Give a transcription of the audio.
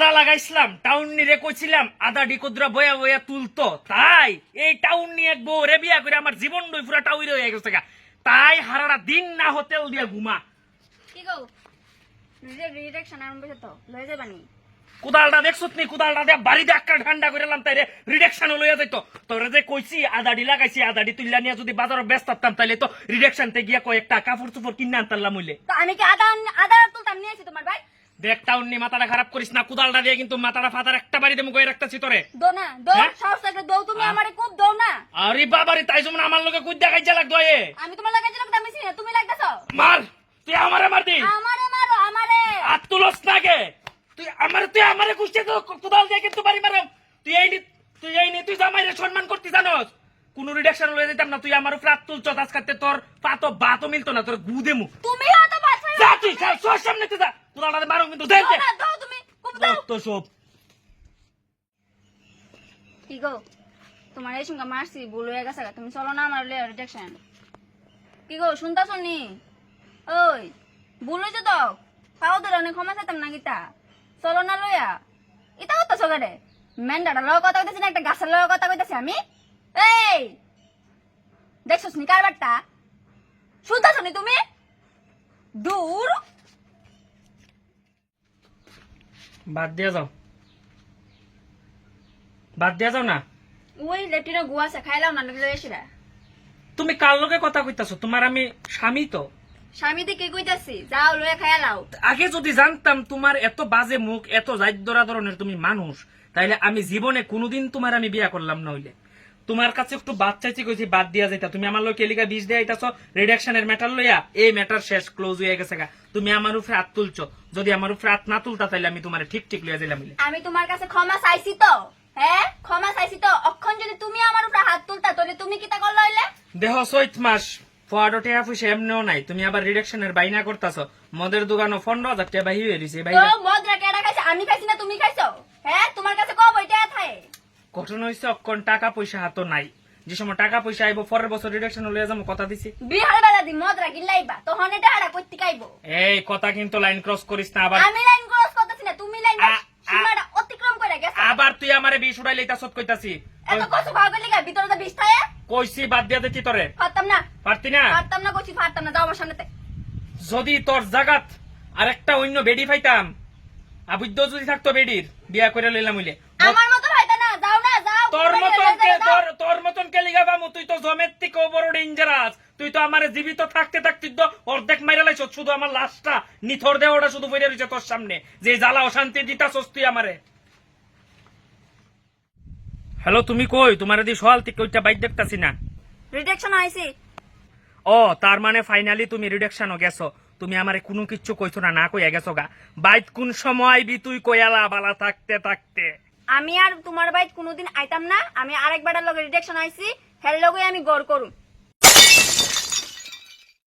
আদা লাগাইছিলাম টাউন নিরে কইছিলাম আদা ডিকোদ্রা বয়া বয়া তুলতো। তাই এই টাউন নিয়ে এক বউ রে বিয়া করে আমার জীবন ডই পুরা টাউইরে হয়ে গেছে। তাই হারাটা দিন না হোটেল দিয়া ঘুমা। কি গো? রিডাকশন আরম্ভ তো লয়ে যাবানি কুদালটা দেখছত নি? কুদালটা দিয়ে বাড়িতে একটা ঠান্ডা করে এলাম তাইরে রিডাকশন লইয়া যাইতো। তোরে যে কইছি আদাডি লাগাইছি আদাডি তুইলা নিয়ে যদি বাজারে ব্যস্ত থাকতাম তাইলে তো রিডাকশন তে গিয়া কয়েকটা কাপড় চোপড় কিনে আনতাম হইলে। তো আমি কি আদা আদা তুলতাম নিয়ে আসি তোমার ভাই? দেখ টাউন নিয়ে মাথাটা খারাপ করিস না কুদালটা দিয়ে কিন্তু মাথাটা ফাতার একটা বাড়িতে মুখে রাখতেছি তোরে। দো না দো হ্যাঁ? সাহস থাকলে দো তুমি আমারে খুব দো না। আরে বাবারে তাই যেমন আমার লোকে কুদ্দা খাইছে লাগতো এ আমি তোমার লাগাইছিলাম আমি চিনি না, তুমি লাগতেছ। মার তুই আমারে মার দি। আমারে মারো আমারে। আর তুলস না কে তুই আমার তুই আমারে কুষ্টে তো কোদাল দিয়ে কিন্তু বাড়ি মারাম তুই এই তুই এই নি তুই জামাইরে সম্মান করতে জানোস? কোন রিডাকশন লয়ে দিতাম না তুই আমার উপরে হাত তুলছ আজকাতে তোর পা তো বাতো মিলতো না তোর গু দেমু। তুমি হয়তো বাচ্চা যা তুই সর সামনে যা। কোদালটা মারো কিন্তু দেখ দো। না দো তুমি খুব দাও। তো সব। কি গো তোমার এই সঙ্গে মারছি ভুল হয়ে গেছে তুমি চলো না আমার রিডাকশন কি গো শুনতা শুনি ওই ভুল হয়েছে তো। পাও ধরে অনেক ক্ষমা চাইতাম না গীতা। চলো না লইয়া। সগারে? মেন্ডাটা কথা কইতেছি না একটা গাছের লয় কথা কইতেছি আমি? এই! দেখছস নি কারবারটা? শুনতা শুনি তুমি? দূর! বাদ দিয়া যাও। বাদ দিয়া যাও না? ওই লেপটিনো গুয়া আছে খাইলাম না লই এসিরা তুমি কার লগে কথা কইতাছো? তোমার আমি স্বামী তো। স্বামী দিকে কইতাছি? যাও লয়ে খাইয়া লাও। আগে যদি জানতাম তোমার এত বাজে মুখ এত জাইদ্দরা ধরনের তুমি মানুষ তাইলে আমি জীবনে কোনোদিন তোমার আমি বিয়া করলাম না হইলে তোমার কাছে একটু বাদ চাইছি কইছি বাদ দিয়া যাইতা। তুমি আমার লোক এলিকা বিষ দিয়ে আইতাছ রিডাকশনের ম্যাটার লইয়া এই ম্যাটার শেষ ক্লোজ হয়ে গেছে গা। তুমি আমার উপরে হাত তুলছো। যদি আমার উপরে হাত না তুলতা তাইলে আমি তোমার ঠিক ঠিক লইয়া দিলাম আমি তোমার কাছে ক্ষমা চাইছি তো হ্যাঁ? ক্ষমা চাইছি তো। অক্ষণ যদি তুমি আমার উপরে হাত তুলতা তাহলে তুমি কি তা করলে হইলে দেহ চৈত মাস ফোয়াডো টেয়া পয়সা এমনিও নাই। তুমি আবার রিডাকশনের বাইনা করতাছ। মদের দোকানও পনেরো হাজার টাকা বাহি হয়ে দিছে কেডা খাইছে? আমি খাইছি না তুমি খাইছো? হ্যাঁ? তোমার কাছে কব ওইটা থাকে ঘটনা হয়েছে অক্ষণ টাকা পয়সা হাতও নাই। যে সময় টাকা পয়সা আইব পরের বছর রিডাকশন লইয়া যাব কথা দিছি। বিহার বেলা দি মদরা গিলাইবা তখন এটা হারা কইতে কাইবো এই কথা কিন্তু লাইন ক্রস করিস না আবার আমি লাইন ক্রস করতেছি না তুমি লাইন সীমাটা অতিক্রম করে গেছো। আবার তুই আমারে বিষ উড়াই লইতাছত কইতাছি। এত কষ্ট ভাগ গেলি গা ভিতরে তো বিষ থাকে? কইছি বাদ দিয়া দিতি তোরে। পারতাম না। পারতি না? পারতাম না কইছি পারতাম না যাও আমার সামনেতে। যদি তোর জাগাত আরেকটা অন্য বেডি পাইতাম আবুদ্ধ যদি থাকতো বেডির বিয়া করে লইলাম হইলে। আমার মতো ভাইতা না যাও না যাও তোর তুমি মতন লইয়া কে যাও, যাও। তোর তোর মতন কে লিগা বামু? তুই তো জমের থেকেও বড় ডেঞ্জারাস তুই তো আমার জীবিত থাকতে থাকতে তো অর্ধেক মাইরা লাইছ শুধু আমার লাশটা নিথর দেওয়াটা শুধু বইরে রয়েছে তোর সামনে। যে জ্বালা অশান্তি দিতাছস তুই আমারে। হ্যালো তুমি কই? তোমার দি সকাল থেকে ওইটা বাইক দেখতাছি না। রিজেকশন আইছি। ও তার মানে ফাইনালি তুমি রিডাকশনও গেছো। তুমি আমারে কোনো কিচ্ছু কইছো না না কইয়া গেছো গা। বাইত কোন সময় বি তুই কইয়ালা বালা থাকতে থাকতে। আমি আর তোমার বাইত কোনোদিন আইতাম না। আমি আরেকবার লগে রিডাকশন আইছি। হের লগে আমি গড় করুম।